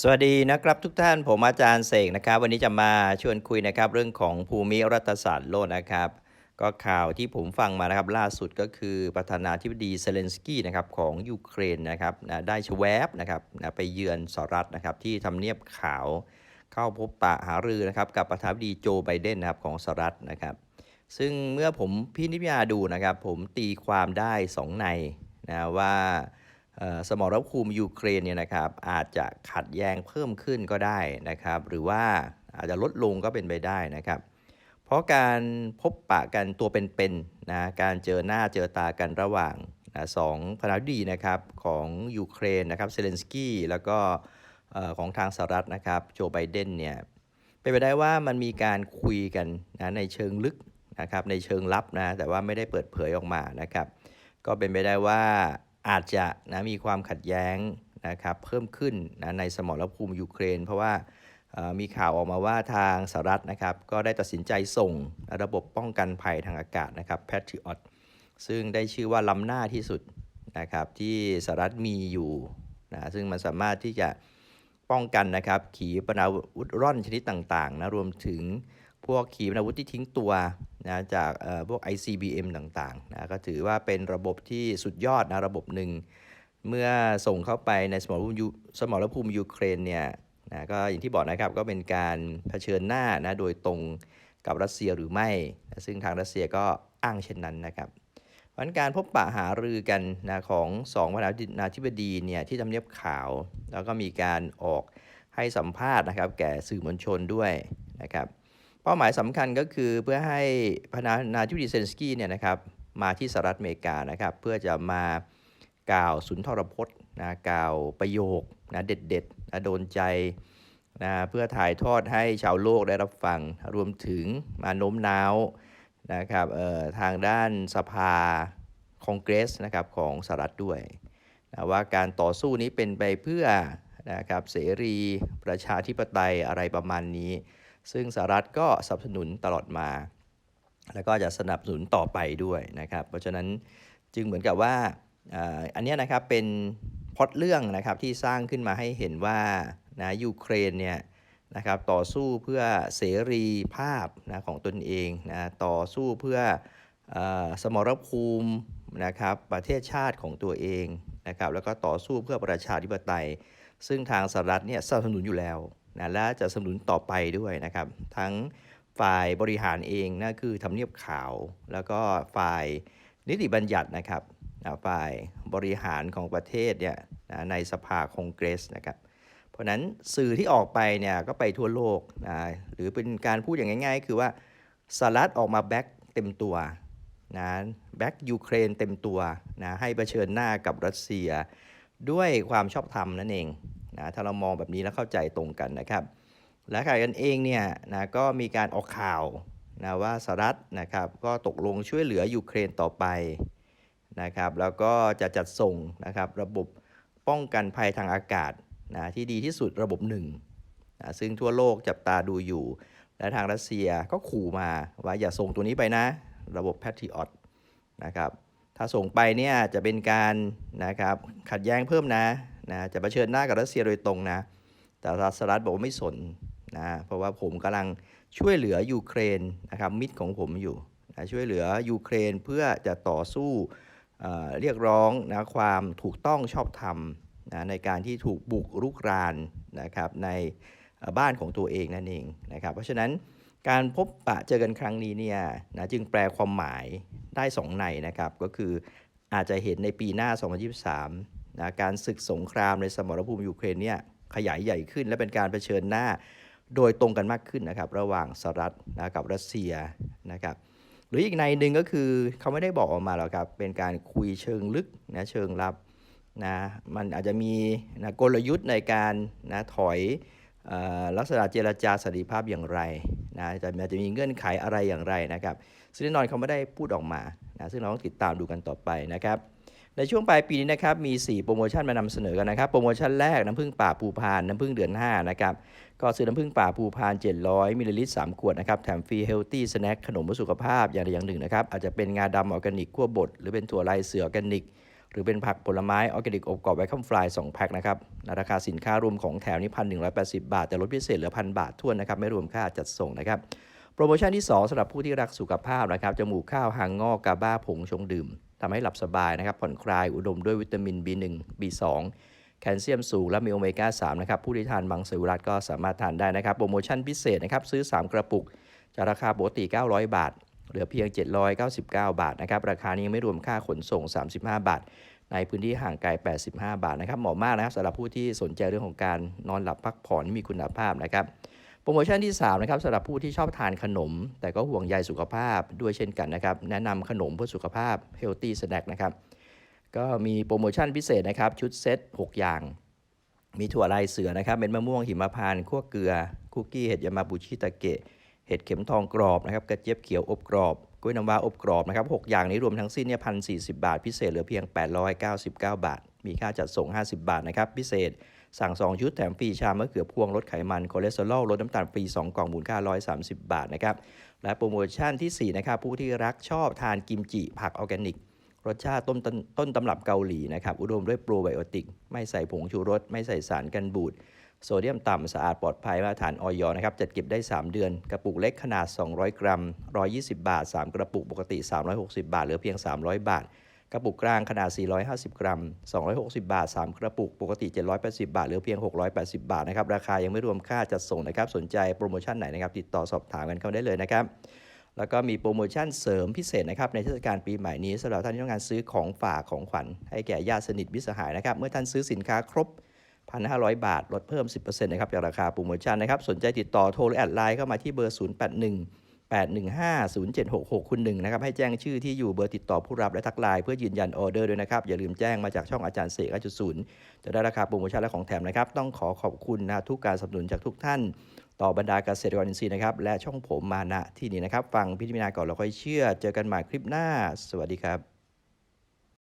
สวัสดีนะครับทุกท่านผมอาจารย์เสกนะครับ วันนี้จะมาชวนคุยนะครับเรื่องของภูมิรัฐศาสตร์โลกนะครับ ก็ข่าวที่ผมฟังมานะครับล่าสุดก็คือประธานาธิบดีเซเลนสกี้นะครับของยูเครนนะครับนะได้ชแวบนะครับนะไปเยือนสหรัฐนะครับที่ทำเนียบขาวเข้าพบปะหารือนะครับกับประธานาธิบดีโจไบเดนนะครับของสหรัฐนะครับ ซึ่งเมื่อผมพินิจารณาดูนะครับ ผมตีความได้สองในนะว่า สมรภูมิยูเครนเนี่ยนะครับอาจจะขัดแย้งเพิ่มขึ้นก็ได้นะครับ หรือว่าอาจจะลดลงก็เป็นไปได้นะครับ เพราะการพบปะกันตัวเป็นๆนะการเจอหน้าเจอตากันระหว่างนะสองประธานาธิบดีนะครับของยูเครนนะครับเซเลนสกี้แล้วก็ของทางสหรัฐนะครับโจไบเดนเนี่ยเป็นไปได้ว่ามันมีการคุยกันนะในเชิงลึกนะครับในเชิงลับนะแต่ว่าไม่ได้เปิดเผยออกมานะครับ ก็เป็นไปได้ว่า อาจจะนะมีความขัดแย้งนะครับเพิ่มขึ้นนะในสมรภูมิยูเครน เพราะว่ามีข่าวออกมาว่าทางสหรัฐนะครับก็ได้ตัดสินใจส่งระบบป้องกันภัยทางอากาศนะครับ Patriot ซึ่งได้ชื่อว่าล้ำหน้าที่สุดนะครับที่สหรัฐมีอยู่นะซึ่งมันสามารถที่จะป้องกันนะครับขีปนาวุธร่อนชนิดต่างๆนะรวมถึงพวกขีปนาวุธที่ทิ้งตัว นะจากเอ่อพวก ICBM ต่างๆนะก็ถือว่าเป็นระบบที่สุดยอดนะระบบหนึ่ง เมื่อส่งเข้าไปในสมรภูมิยูสมรภูมิยูเครนเนี่ยนะก็อย่างที่บอกนะครับก็เป็นการเผชิญหน้านะโดยตรงกับรัสเซียหรือไม่นะซึ่งทางรัสเซียก็อ้างเช่นนั้นนะครับวันการพบปะหารือกันนะของสองประธานาธิบดีเนี่ยที่ทำเนียบขาว แล้วก็มีการออกให้สัมภาษณ์นะครับ แก่สื่อมวลชนด้วยนะครับ เป้าหมายสำคัญก็คือเพื่อให้ประธานาธิบดีเซนสกี้เนี่ยนะครับมาที่สหรัฐอเมริกานะครับเพื่อจะมากล่าวสุนทรพจน์นะกล่าวประโยคนะเด็ดๆนะโดนใจนะเพื่อถ่ายทอดให้ชาวโลกได้รับฟัง รวมถึงมาโน้มน้าวนะครับเอ่อทางด้านสภาคองเกรสนะครับของสหรัฐด้วยนะว่าการต่อสู้นี้เป็นไปเพื่อนะครับเสรีประชาธิปไตยอะไรประมาณนี้ ซึ่งสหรัฐก็สนับสนุนตลอดมา แล้วก็จะสนับสนุนต่อไปด้วยนะครับ เพราะฉะนั้นจึงเหมือนกับว่าอันนี้นะครับเป็นพอตเรื่องนะครับที่สร้างขึ้นมาให้เห็นว่านะยูเครนเนี่ยนะครับต่อสู้เพื่อเสรีภาพนะของตนเองนะต่อสู้เพื่ออสมรภูมินะครับประเทศชาติของตัวเองนะครับแล้วก็ต่อสู้เพื่อประชาธิปไตย ซึ่งทางสหรัฐเนี่ยสนับสนุนอยู่แล้ว นะและจะสนับสนุนต่อไปด้วยนะครับ ทั้งฝ่ายบริหารเองนั่นคือทำเนียบขาว แล้วก็ฝ่ายนิติบัญญัตินะครับนะฝ่ายบริหารของประเทศเนี่ยนะในสภาคองเกรสนะครับ เพราะฉะนั้นสื่อที่ออกไปเนี่ยก็ไปทั่วโลกนะหรือเป็นการพูดอย่างง่ายๆ คือว่าสหรัฐออกมาแบ็กเต็มตัวนะแบ็กยูเครนเต็มตัวนะให้เผชิญหน้ากับรัสเซีย ด้วยความชอบธรรมนั่นเอง นะถ้าเรามองแบบนี้แล้วเข้าใจตรงกันนะครับ และขณะกันเองเนี่ยนะก็มีการออกข่าวนะว่าสหรัฐนะครับก็ตกลงช่วยเหลือยูเครนต่อไปนะครับ แล้วก็จะจัดส่งนะครับระบบป้องกันภัยทางอากาศนะที่ดีที่สุดระบบหนึ่งนะซึ่งทั่วโลกจับตาดูอยู่ และทางรัสเซียก็ขู่มาว่าอย่าส่งตัวนี้ไปนะ ระบบ Patriot นะครับถ้าส่งไปเนี่ยจะเป็นการนะครับขัดแย้งเพิ่มนะ นะจะเผชิญหน้ากับรัสเซียโดยตรงนะ แต่สหรัฐบอกว่าไม่สนนะเพราะว่าผมกำลังช่วยเหลือยูเครนนะครับมิตรของผมอยู่นะช่วยเหลือยูเครนเพื่อจะต่อสู้เเรียกร้องนะความถูกต้องชอบธรรมนะในการที่ถูกบุกรุกรานนะครับในบ้านของตัวเองนั่นเองนะครับ เพราะฉะนั้นการพบปะเจอกันครั้งนี้เนี่ยนะจึงแปลความหมายได้สองในนะครับ ก็คืออาจจะเห็นในปีหน้า 2023 นะการศึกสงครามในสมรภูมิยูเครนเนี่ยขยายใหญ่ขึ้น และเป็นการเผชิญหน้าโดยตรงกันมากขึ้นนะครับระหว่างสหรัฐนะกับรัสเซียนะครับหรืออีกในหนึ่งก็คือเขาไม่ได้บอกออกมาหรอกครับเป็นการคุยเชิงลึกนะเชิงลับนะมันอาจจะมีนะกลยุทธ์ในการนะถอยเออลักษณะเจรจาสันติภาพอย่างไรนะจะอาจจะมีเงื่อนไขอะไรอย่างไรนะครับซึ่งแน่นอนเขาไม่ได้พูดออกมานะซึ่งเราต้องติดตามดูกันต่อไปนะครับ ในช่วงปลายปีนี้นะครับมี 4 โปรโมชั่นมานำเสนอกันนะครับ โปรโมชั่นแรกน้ำผึ้งป่าภูพาน น้ำผึ้งเดือน 5 นะครับ ก็ซื้อน้ำผึ้งป่าภูพาน 700 มิลลิลิตร 3 ขวดนะครับ แถมฟรีเฮลตี้สแน็คขนมเพื่อสุขภาพอย่างใดอย่างหนึ่งนะครับ อาจจะเป็นงาดำออร์แกนิกขั้วบด หรือเป็นถั่วลายเสือออร์แกนิก หรือเป็นผักผลไม้ออร์แกนิกอบกรอบไวคัมฟลาย2แพ็คนะครับ ราคาสินค้ารวมของแถวนี้พันหนึ่งบาท แต่ลดพิเศษเหลือพันบาททวนนะครับไม่รวมค่าจัดส่งนะครับ โปรโมชั่นที่ 2สำหรับผู้ที่รักสุขภาพนะครับ จมูกข้าวหางงอกกาบ้าผงชงดื่มทำให้หลับสบายนะครับ ผ่อนคลายอุดมด้วยวิตามิน B1 B2 แคลเซียมสูงและมีโอเมก้า 3 นะครับ ผู้ที่ทานมังสวิรัตก็สามารถทานได้นะครับ โปรโมชั่นพิเศษนะครับ ซื้อ 3 กระปุก จากราคาปกติ 900 บาท เหลือเพียง 799 บาทนะครับ ราคานี้ยังไม่รวมค่าขนส่ง 35 บาท ในพื้นที่ห่างไกล 85 บาทนะครับ เหมาะมากนะครับสำหรับผู้ที่สนใจเรื่องของการนอนหลับพักผ่อนที่มีคุณภาพนะครับ โปรโมชั่นที่ 3 นะครับสำหรับผู้ที่ชอบทานขนม แต่ก็ห่วงใยสุขภาพด้วยเช่นกันนะครับ แนะนำขนมเพื่อสุขภาพ Healthy Snack นะครับ ก็มีโปรโมชั่นพิเศษนะครับ ชุดเซต 6 อย่าง มีถั่วลายเสือนะครับ เป็นมะม่วงหิมพานต์คั่วเกลือ คุกกี้เห็ดยามาบุชิตาเกะ เห็ดเข็มทองกรอบนะครับ กระเจี๊ยบเขียวอบกรอบกล้วยน้ำว้าอบกรอบนะครับ6อย่างนี้รวมทั้งสิ้นเนี่ยพันสีบาท พิเศษเหลือเพียง 899 บาท มีค่าจัดส่ง 50 บาทนะครับพิเศษ สั่ง 2 ชุดแถมฟรีชามะเขือพวงลดไขมันคอเลสเตอรอลลดน้ำตาลฟรี 2 กล่องมูลค่า 130 บาทนะครับและโปรโมชั่นทีสี่4 นะครับ ผู้ที่รักชอบทานกิมจิผักออร์แกนิก รสชาติต้นต้นต้นตำรับเกาหลีนะครับอุดมด้วยโปรไบโอติก ไม่ใส่ผงชูรส ไม่ใส่สารกันบูดโซเดียมต่ำสะอาดปลอดภัยมาตรฐานออยนะครับจัดเก็บได้ 3 เดือน กระปุกเล็กขนาด 200 กรัม 120 บาท 3 กระปุกปกติ 360 บาท เหลือเพียง 300 บาท กระปุกกลางขนาด 450 กรัม 260 บาท 3 กระปุก ปกติ 780 บาท เหลือเพียง 680 บาทนะครับ ราคายังไม่รวมค่าจัดส่งนะครับ สนใจโปรโมชั่นไหนนะครับ ติดต่อสอบถามกันเข้าได้เลยนะครับ แล้วก็มีโปรโมชั่นเสริมพิเศษนะครับ ในเทศกาลปีใหม่นี้สำหรับท่านที่ต้องการซื้อของฝากของขวัญให้แก่ญาติสนิทมิตรสหายนะครับ เมื่อท่านซื้อสินค้าครบ 1,500 บาท ลดเพิ่ม 10%นะครับ จากราคาโปรโมชั่นนะครับ สนใจติดต่อโทรหรือแอดไลน์เข้ามาที่เบอร์ 081 815 0766คุณหนึ่งนะครับให้แจ้งชื่อที่อยู่เบอร์ติดต่อผู้รับและทักไลน์เพื่อยืนยันออเดอร์ด้วยนะครับ อย่าลืมแจ้งมาจากช่องอาจารย์เสกจุดจะได้ราคาโปรโมชั่นและของแถมนะครับ ต้องขอขอบคุณนะทุกการสนับสนุนจากทุกท่าน ต่อบรรดาเกษตรกรอินทรีย์นะครับและช่องผมมาณที่นี้นะครับ ฟังพิจารณาก่อนแล้วค่อยเชื่อ เจอกันใหม่คลิปหน้า สวัสดีครับ